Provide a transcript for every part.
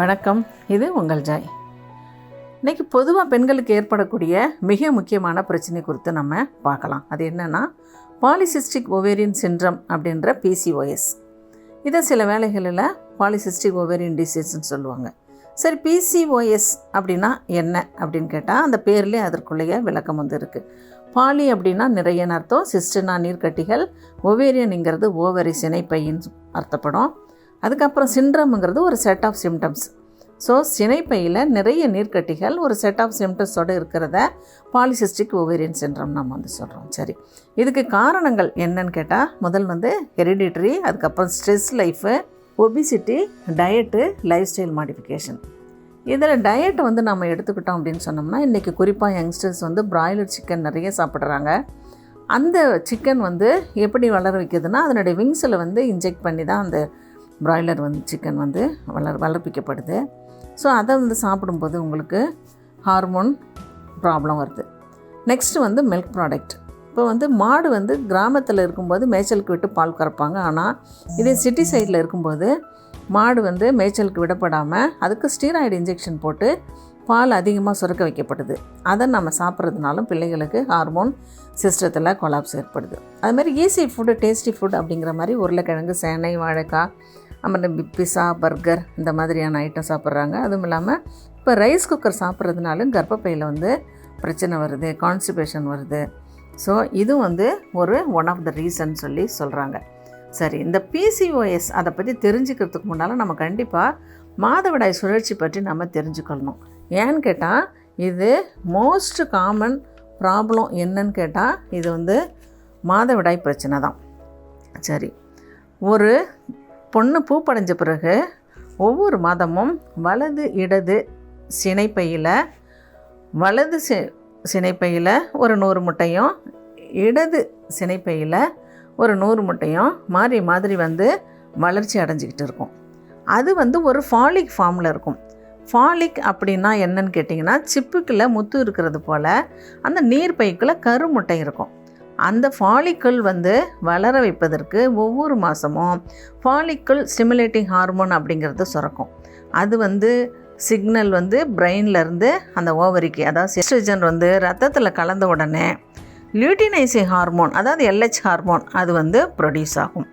வணக்கம். இது உங்கள் ஜாய். இன்றைக்கி பொதுவாக பெண்களுக்கு ஏற்படக்கூடிய மிக முக்கியமான பிரச்சனை குறித்து நம்ம பார்க்கலாம். அது என்னென்னா பாலிசிஸ்டிக் ஒவேரியன் சின்ரம் அப்படின்ற பிசிஓஎஸ் இதை சில வேலைகளில் பாலிசிஸ்டிக் ஒவேரியன் டிசீஸ்ன்னு சொல்லுவாங்க. சரி பிசிஓஎஸ் அப்படின்னா என்ன அப்படின்னு கேட்டால் அந்த பேர்லேயே அதற்குள்ளேயே விளக்கம் வந்து இருக்குது பாலி அப்படின்னா நிறைய அர்த்தம். சிஸ்டனா நீர்க்கட்டிகள் ஒவேரியனுங்கிறது ஓவரி சினைப்பையின்னு அர்த்தப்படும். அதுக்கப்புறம் சிண்ட்ரம்ங்கிறது ஒரு செட் ஆஃப் சிம்டம்ஸ் ஸோ சினைப்பையில் நிறைய நீர்க்கட்டிகள் ஒரு செட் ஆஃப் சிம்டம்ஸோடு இருக்கிறத பாலிசிஸ்டிக் ஓவேரியன் சிண்ட்ரம் நம்ம வந்து சொல்கிறோம் சரி. இதுக்கு காரணங்கள் என்னன்னு கேட்டால் முதல் வந்து ஹெரிடிட்ரி அதுக்கப்புறம் stress life obesity diet lifestyle modification இதில் டயட் வந்து நம்ம எடுத்துக்கிட்டோம் அப்படின்னு சொன்னோம்னா இன்றைக்கி குறிப்பாக யங்ஸ்டர்ஸ் வந்து பிராய்லர் சிக்கன் நிறைய சாப்பிட்றாங்க. அந்த சிக்கன் வந்து எப்படி வளர வைக்குதுன்னா அதனுடைய விங்ஸில் வந்து இன்ஜெக்ட் பண்ணி தான் அந்த பிராய்லர் வந்து சிக்கன் வந்து வளர் வளர்ப்பிக்கப்படுது. ஸோ அதை வந்து சாப்பிடும்போது உங்களுக்கு ஹார்மோன் ப்ராப்ளம் வருது. நெக்ஸ்ட்டு வந்து மில்க் ப்ராடக்ட் இப்போ வந்து மாடு வந்து கிராமத்தில் இருக்கும்போது மேய்ச்சலுக்கு விட்டு பால் கறப்பாங்க. ஆனால் இதே சிட்டி சைடில் இருக்கும்போது மாடு வந்து மேய்ச்சலுக்கு விடப்படாமல் அதுக்கு ஸ்டீராய்டு இன்ஜெக்ஷன் போட்டு பால் அதிகமாக சுரக்க வைக்கப்படுது அதை நம்ம சாப்பிட்றதுனாலும் பிள்ளைகளுக்கு ஹார்மோன் சிஸ்டத்தில் கொலாப்ஸ் ஏற்படுது. அது மாதிரி ஈஸி ஃபுட்டு டேஸ்டி ஃபுட் அப்படிங்கிற மாதிரி உருளைக்கிழங்கு சேனை வாழைக்காய் அப்புறம் பிஸா பர்கர் இந்த மாதிரியான ஐட்டம் சாப்பிட்றாங்க. அதுவும் இல்லாமல் இப்போ ரைஸ் குக்கர் சாப்பிட்றதுனாலும் கர்ப்பப்பையில் வந்து பிரச்சனை வருது கான்ஸ்டிபேஷன் வருது. ஸோ இது வந்து ஒரு ஒன் ஆஃப் த ரீசன் சொல்லி சொல்கிறாங்க சரி இந்த பிசிஓஎஸ் அதை பற்றி தெரிஞ்சுக்கிறதுக்கு முன்னால் நம்ம கண்டிப்பாக மாதவிடாய் சுழற்சி பற்றி நம்ம தெரிஞ்சுக்கொள்ளணும் ஏன்னு கேட்டால் இது மோஸ்ட் காமன் ப்ராப்ளம் என்னன்னு கேட்டால் இது வந்து மாதவிடாய் பிரச்சனை தான். சரி ஒரு பொண்ணு பூப்படைஞ்ச பிறகு ஒவ்வொரு மாதமும் வலது இடது சினைப்பையில் வலது சி சினைப்பையில் ஒரு நூறு முட்டையும் இடது சினைப்பையில் ஒரு நூறு முட்டையும் மாறி மாதிரி வந்து வளர்ச்சி அடைஞ்சிக்கிட்டு இருக்கும். அது வந்து ஒரு ஃபாலிக் ஃபார்மில் இருக்கும். ஃபாலிக் அப்படின்னா என்னன்னு கேட்டிங்கன்னா சிப்புக்குள்ளே முத்து இருக்கிறது போல் அந்த நீர் பைக்குள்ளே கருமுட்டை இருக்கும். அந்த ஃபாலிக்கிள் வந்து வளர வைப்பதற்கு ஒவ்வொரு மாதமும் ஃபாலிக்கிள் ஸ்டிமுலேட்டிங் ஹார்மோன் அப்படிங்கிறது சுரக்கும். அது வந்து சிக்னல் வந்து பிரெயின்லேருந்து அந்த ஓவரிக்கு அதாவது எஸ்ட்ரஜன் வந்து ரத்தத்தில் கலந்த உடனே லியூட்டினைசிங் ஹார்மோன் அதாவது எல்ஹெச் ஹார்மோன் அது வந்து ப்ரொடியூஸ் ஆகும்.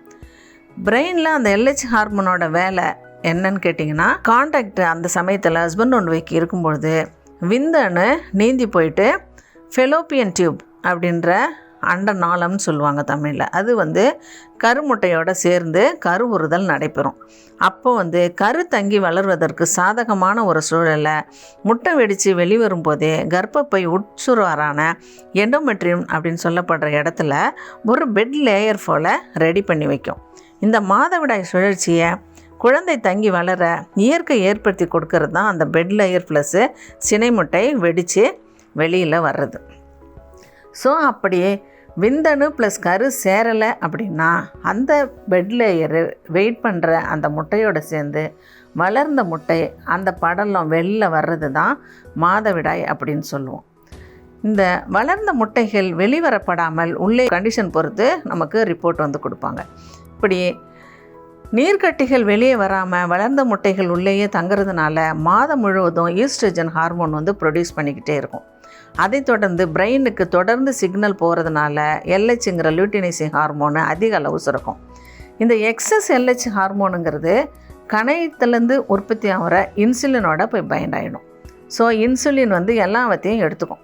பிரெயினில் அந்த எல்ஹெச் ஹார்மோனோட வேலை என்னன்னு கேட்டிங்கன்னா கான்டாக்ட் அந்த சமயத்தில் ஹஸ்பண்ட் ஒன் வைக்கு இருக்கும்பொழுது விந்தணு நீந்தி போயிட்டு ஃபெலோப்பியன் டியூப் அப்படின்ற அண்ட நாளம்னு சொல்லுவாங்க தமிழில். அது வந்து கருமுட்டையோடு சேர்ந்து கருவுறுதல் நடைபெறும். அப்போ வந்து கரு தங்கி வளர்வதற்கு சாதகமான ஒரு சூழலை முட்டை வெடித்து வெளிவரும் போதே கர்ப்பப்பை உட்சுருவாரான எண்டோமெட்ரியம் அப்படின்னு சொல்லப்படுற இடத்துல ஒரு பெட் லேயர் போல் ரெடி பண்ணி வைக்கும். இந்த மாதவிடாய் சுழற்சியை குழந்தை தங்கி வளர இயற்கை ஏற்படுத்தி கொடுக்கறது தான் அந்த பெட் லேயர் ப்ளஸ்ஸு சினை முட்டை வெடித்து வெளியில் வர்றது. ஸோ அப்படியே விந்தணு ப்ளஸ் கரு சேரலை அப்படின்னா அந்த பெட் லேயரு வெயிட் பண்ணுற அந்த முட்டையோடு சேர்ந்து வளர்ந்த முட்டை அந்த படலம் வெளில வர்றது தான் மாதவிடாய் அப்படின்னு சொல்லுவோம். இந்த வளர்ந்த முட்டைகள் வெளிவரப்படாமல் உள்ளே கண்டிஷன் பொறுத்து நமக்கு ரிப்போர்ட் வந்து கொடுப்பாங்க. இப்படி நீர்க்கட்டிகள் வெளியே வராமல் வளர்ந்த முட்டைகள் உள்ளேயே தங்குறதுனால மாதம் முழுவதும் ஈஸ்ட்ரஜன் ஹார்மோன் வந்து ப்ரொடியூஸ் பண்ணிக்கிட்டே இருக்கும். அதை தொடர்ந்து பிரெயினுக்கு தொடர்ந்து சிக்னல் போகிறதுனால எல்ஹெச்ங்கிற லியூட்டினைசிங் ஹார்மோனு அதிக அளவு சுரக்கும். இந்த எக்ஸஸ் எல்ஹெச் ஹார்மோனுங்கிறது கணையத்துலேருந்து உற்பத்தி ஆகிற இன்சுலினோட போய் பயண்ட் ஆகிடும் ஸோ இன்சுலின் வந்து எல்லாவற்றையும் எடுத்துக்கும்.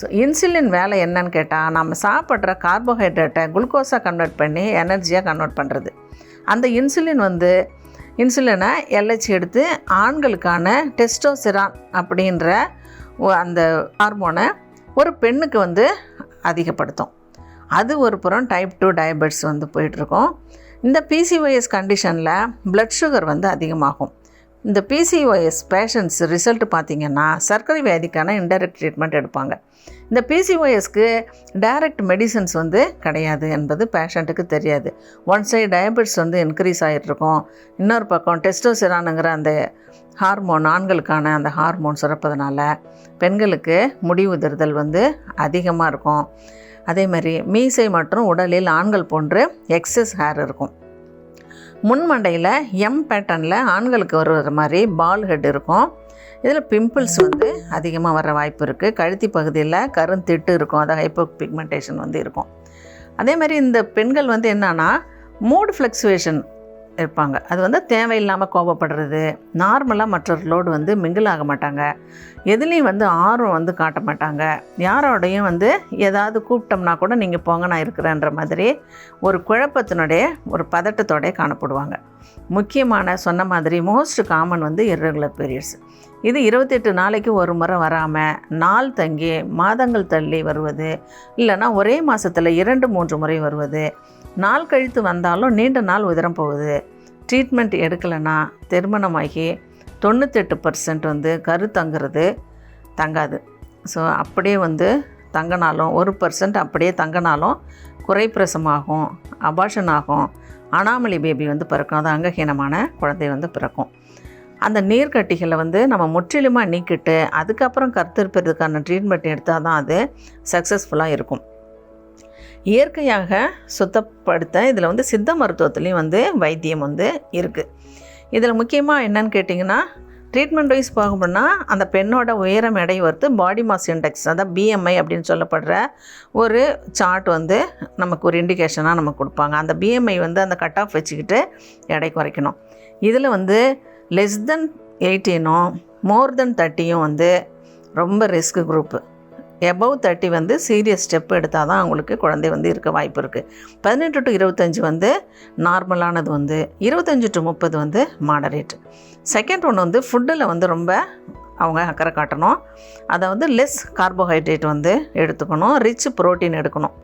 ஸோ இன்சுலின் வேலை என்னன்னு கேட்டால் நம்ம சாப்பிட்ற கார்போஹைட்ரேட்டை குளுக்கோஸாக கன்வெர்ட் பண்ணி எனர்ஜியாக கன்வெர்ட் பண்ணுறது அந்த இன்சுலின் வந்து இன்சுலினை எல்ஹெச் எடுத்து ஆண்களுக்கான டெஸ்டோசிரான் அப்படின்ற அந்த ஹார்மோனை ஒரு பெண்ணுக்கு வந்து அதிகப்படுத்தும். அது ஒரு புறம் டைப் டூ டயபெட்ஸ் வந்து போயிட்டுருக்கோம். இந்த பிசிஓஎஸ் கண்டிஷனில் ப்ளட் சுகர் வந்து அதிகமாகும். இந்த பிசிஓஎஸ் பேஷண்ட்ஸ் ரிசல்ட் பார்த்திங்கன்னா சர்க்கரை வியாதிக்கான இன்டைரக்ட் ட்ரீட்மெண்ட் எடுப்பாங்க. இந்த பிசிஓஎஸ்க்கு டைரக்ட் மெடிசன்ஸ் வந்து கிடையாது என்பது பேஷண்ட்டுக்கு தெரியாது. ஒன் சைடு டயபெட்ஸ் வந்து இன்க்ரீஸ் ஆகிட்ருக்கும் இன்னொரு பக்கம் டெஸ்டோசிரானுங்கிற அந்த ஹார்மோன் ஆண்களுக்கான அந்த ஹார்மோன் சுரப்பதனால பெண்களுக்கு முடி உதிர்தல் வந்து அதிகமாக இருக்கும். அதே மாதிரி மீசை மற்றும் உடலில் ஆண்கள் போன்று எக்ஸஸ் ஹேர் இருக்கும். முன்மண்டையில் எம் பேட்டர்னில் ஆண்களுக்கு வருகிற மாதிரி பால் ஹெட் இருக்கும். இதில் பிம்பிள்ஸ் வந்து அதிகமாக வர வாய்ப்பு இருக்குது கழுத்தி பகுதியில் கருந்திட்டு இருக்கும். அதாவது ஹைப்போ பிக்மெண்டேஷன் வந்து இருக்கும். அதே மாதிரி இந்த பெண்கள் வந்து என்னன்னா மூட் ஃப்ளக்சுவேஷன் இருப்பாங்க. அது வந்து தேவையில்லாமல் கோபப்படுறது. நார்மலாக மற்றவர்களோடு வந்து மிங்கிள் ஆக மாட்டாங்க. எதுலேயும் வந்து ஆர்வம் வந்து காட்ட மாட்டாங்க. யாரோடையும் வந்து ஏதாவது கூப்பிட்டோம்னா கூட நீங்கள் போங்க நான் இருக்கிறேன்ற மாதிரி ஒரு குழப்பத்தினுடைய ஒரு பதட்டத்தோடய காணப்படுவாங்க. முக்கியமான சொன்ன மாதிரி மோஸ்ட் காமன் வந்து irregular பீரியட்ஸ் இது இருபத்தெட்டு நாளைக்கு ஒரு முறை வராமல் நாள் தங்கி மாதங்கள் தள்ளி வருவது இல்லைன்னா ஒரே மாதத்தில் இரண்டு மூன்று முறை வருவது. நாள் கழித்து வந்தாலும் நீண்ட நாள் உதிரம் போகுது. ட்ரீட்மெண்ட் எடுக்கலைன்னா திருமணமாகி தொண்ணூத்தெட்டு பர்சன்ட் வந்து கரு தங்குறது தங்காது. ஸோ அப்படியே வந்து தங்கினாலும் ஒரு பர்சன்ட் அப்படியே தங்கினாலும் குறைப்பிரசமாகும் அபாஷன் ஆகும். அனாமலி பேபி வந்து பிறக்கும். அது அங்கஹீனமான குழந்தை வந்து பிறக்கும். அந்த நீர்க்கட்டிகளை வந்து நம்ம முற்றிலுமாக நீக்கிட்டு அதுக்கப்புறம் கருத்திருப்பதற்கான ட்ரீட்மெண்ட் எடுத்தால் தான் அது சக்ஸஸ்ஃபுல்லாக இருக்கும். இயற்கையாக சுத்தப்படுத்த இதில் வந்து சித்த மருத்துவத்துலேயும் வந்து வைத்தியம் வந்து இருக்குது இதில் முக்கியமாக என்னன்னு கேட்டிங்கன்னா ட்ரீட்மெண்ட் வைஸ் பார்க்கணும்னா அந்த பெண்ணோட உயரம் எடை வறுத்து பாடி மாஸ் இண்டெக்ஸ் அதான் பிஎம்ஐ அப்படின்னு சொல்லப்படுற ஒரு சார்ட் வந்து நமக்கு ஒரு இண்டிகேஷனாக நமக்கு கொடுப்பாங்க. அந்த பிஎம்ஐ வந்து அந்த கட் ஆஃப் வச்சுக்கிட்டு எடை குறைக்கணும். இதில் வந்து லெஸ் தென் எயிட்டீனும் மோர் தென் தேர்ட்டியும் வந்து ரொம்ப ரிஸ்க் குரூப்பு எபவ் தேர்ட்டி வந்து சீரியஸ் ஸ்டெப் எடுத்தால் தான் அவங்களுக்கு குழந்தை வந்து இருக்க வாய்ப்பு இருக்குது பதினெட்டு டு இருபத்தஞ்சி வந்து நார்மலானது வந்து இருபத்தஞ்சி டு முப்பது வந்து மாடரேட் செகண்ட் ஒன்று வந்து ஃபுட்டில் வந்து ரொம்ப அவங்க அக்கறை காட்டணும். அதை வந்து லெஸ் கார்போஹைட்ரேட் வந்து எடுத்துக்கணும். ரிச் ப்ரோட்டீன் எடுக்கணும்.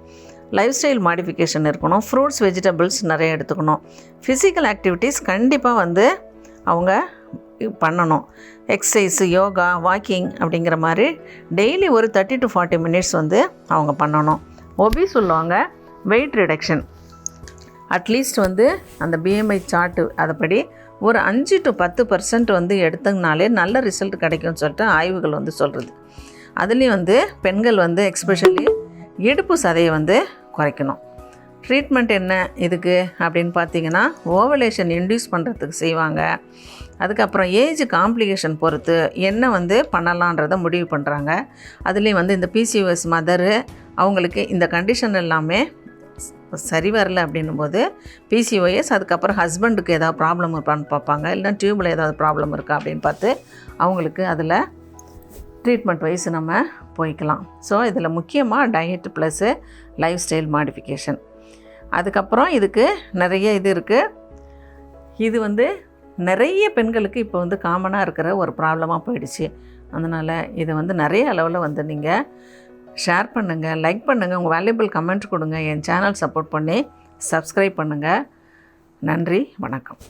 லைஃப் ஸ்டைல் மாடிஃபிகேஷன் இருக்கணும். ஃப்ரூட்ஸ் வெஜிடபிள்ஸ் நிறைய எடுத்துக்கணும். ஃபிசிக்கல் ஆக்டிவிட்டீஸ் கண்டிப்பாக வந்து அவங்க பண்ணணும். எக்ஸசைஸ் யோகா வாக்கிங் அப்படிங்கிற மாதிரி டெய்லி ஒரு தேர்ட்டி டு ஃபார்ட்டி மினிட்ஸ் வந்து அவங்க பண்ணணும். ஒபி உள்ளவங்க வெயிட் ரிடக்ஷன் அட்லீஸ்ட் வந்து அந்த பிஎம்ஐ சார்ட்டு அதைப்படி ஒரு அஞ்சு டு பத்து பர்சன்ட் வந்து எடுத்தங்கனாலே நல்ல ரிசல்ட் கிடைக்கும்னு சொல்லிட்டு ஆய்வுகள் வந்து சொல்கிறது அதுலேயும் வந்து பெண்கள் வந்து எக்ஸ்பெஷலி இடுப்பு சதையை வந்து குறைக்கணும். ட்ரீட்மெண்ட் என்ன இதுக்கு அப்படின்னு பார்த்தீங்கன்னா ஓவலேஷன் இன்டியூஸ் பண்ணுறதுக்கு செய்வாங்க. அதுக்கப்புறம் ஏஜ் காம்ப்ளிகேஷன் பொறுத்து என்ன வந்து பண்ணலான்றதை முடிவு பண்ணுறாங்க அதுலேயும் வந்து இந்த பிசிஓஎஸ் மதரு அவங்களுக்கு இந்த கண்டிஷன் எல்லாமே சரி வரல அப்படின்னும் போது பிசிஓஎஸ் அதுக்கப்புறம் ஹஸ்பண்டுக்கு ஏதாவது ப்ராப்ளம் இருப்பான்னு பார்ப்பாங்க. இல்லைன்னா டியூப்பில் ஏதாவது ப்ராப்ளம் இருக்கா அப்படின்னு பார்த்து அவங்களுக்கு அதில் ட்ரீட்மெண்ட் வைஸ் நம்ம போய்க்கலாம். ஸோ இதில் முக்கியமாக diet plus life style modification அதுக்கப்புறம் இதுக்கு நிறைய இது இருக்குது இது வந்து நிறைய பெண்களுக்கு இப்போ வந்து காமனாக இருக்கிற ஒரு ப்ராப்ளமாக போயிடுச்சு. அதனால் இதை வந்து நிறைய அளவில் வந்து நீங்கள் ஷேர் பண்ணுங்கள் லைக் பண்ணுங்கள் உங்கள் வேல்யூபிள் கமெண்ட் கொடுங்க. என் சேனல் சப்போர்ட் பண்ணி சப்ஸ்கிரைப் பண்ணுங்கள் நன்றி வணக்கம்.